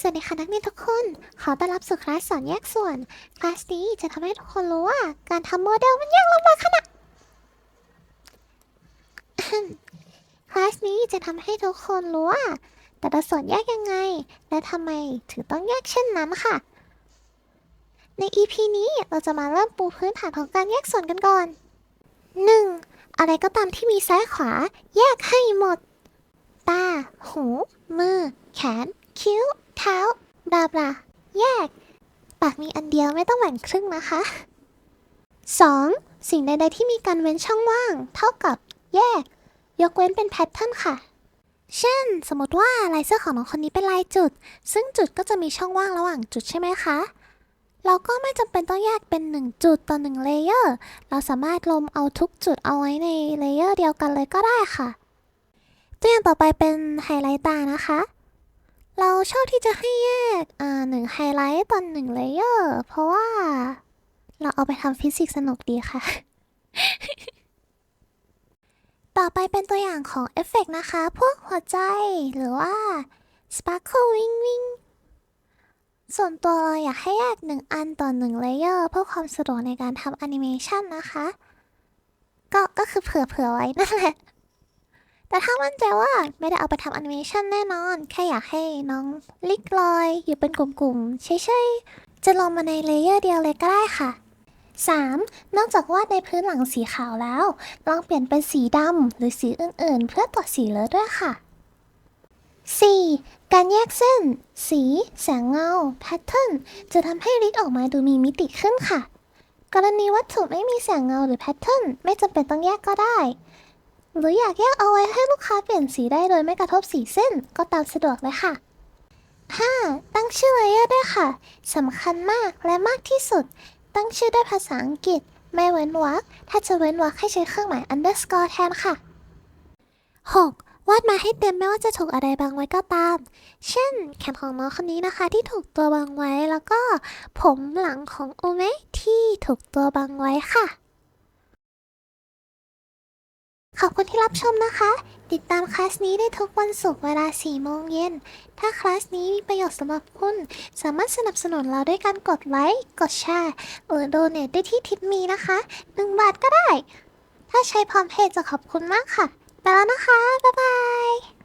สวัสดีค่ะนักเรียนทุกคน ขอต้อนรับสู่คลาสสอนแยกส่วน คลาสนี้จะทำให้ทุกคนรู้ว่า การทำโมเดลมันยากลำบากขนาดคลาสนี้จะทำให้ทุกคนรู้ว่า แต่ละส่วนแยกยังไง และทำไมถึงต้องแยกเช่นนั้นค่ะ ใน EP นี้เราจะมาเริ่มปูพื้นฐานของการแยกส่วนกันก่อน 1. อะไรก็ตามที่มีซ้ายขวา แยกให้หมด ตา หู มือ แขน คิ้ว เท้าบลาบลาแยก ปากมีอันเดียวไม่ต้องแบ่งครึ่งนะคะ 2. สิ่งใด ๆ ที่มีการเว้นช่องว่าง เท่ากับ แยก ยกเว้นเป็นแพทเทิร์นค่ะ เช่น สมมติว่าลายเสื้อของน้องคนนี้เป็นลายจุด ซึ่งจุดก็จะมีช่องว่างระหว่างจุดใช่ไหมคะเราก็ไม่จำเป็นต้องแยกเป็น 1 จุดต่อ1เลเยอร์ เราสามารถลมเอาทุกจุดเอาไว้ในเลเยอร์เดียวกันเลยก็ได้ค่ะ ตัวอย่างต่อไปเป็นไฮไลท์ตานะคะ เราชอบที่จะให้แยกอ่าหนึ่งไฮไลท์ต่อหนึ่งเลเยอร์เพราะว่า เราเอาไปทำฟิสิกส์สนุกดีค่ะ ต่อไปเป็นตัวอย่างของเอฟเฟกต์นะคะ พวกหัวใจหรือว่า Sparkle Wing Wing ส่วนตัวเราอยากให้แยกหนึ่งอันต่อหนึ่งเลเยอร์เพื่อความสะดวกในการทำแอนิเมชันนะคะ ก็ก็คือเผื่อๆไว้นั่นแหละ แต่ถ้ามั่นใจว่าไม่ได้เอาไปทำแอนิเมชันแน่นอน แค่อยากให้น้องลิกลอย อยู่เป็นกลุ่มๆเฉยๆจะลงมาในเลเยอร์เดียวเลยก็ได้ค่ะ 3. นอกจากวาดในพื้นหลังสีขาวแล้ว ลองเปลี่ยนเป็นสีดำหรือสีอื่นๆ เพื่อตัดสีเลือด้วยค่ะ 4. การแยกเส้น สี แสงเงา แพทเทิร์น จะทำให้ลิกออกมาดูมีมิติขึ้นค่ะ กรณีวัตถุไม่มีแสงเงาหรือแพทเทิร์นไม่จำเป็นต้องแยกก็ได้ หรืออยากแยกเอาไว้ให้ลูกค้าเปลี่ยนสีได้โดยไม่กระทบสีเส้นก็ตามสะดวกเลยค่ะ 5. ตั้งชื่อเลเยอร์ด้วยค่ะสำคัญมากและมากที่สุด ตั้งชื่อด้วยภาษาอังกฤษ ไม่เว้นวรรคถ้าจะเว้นวรรคให้ใช้เครื่องหมาย underscore แทนค่ะ 6. วาดมาให้เต็มไม่ว่าจะถูกอะไรบางไว้ก็ตาม เช่น แขนของน้องคนนี้นะคะที่ถูกตัวบังไว้แล้วก็ ผมหลังของอุเมะที่ถูกตัวบังไว้ค่ะ ขอบคุณที่รับชมนะคะ ติดตามคลาสนี้ได้ทุกวันศุกร์เวลา 4 โมงเย็น ถ้าคลาสนี้มีประโยชน์สำหรับคุณ สามารถสนับสนุนเราด้วยการกดไลค์ กดแชร์ หรือโดเนทได้ที่ทิปมีนะคะ 1 บาทก็ได้ ถ้าใช้พร้อมเพย์จะขอบคุณมากค่ะ ไปแล้วนะคะ บ๊ายบาย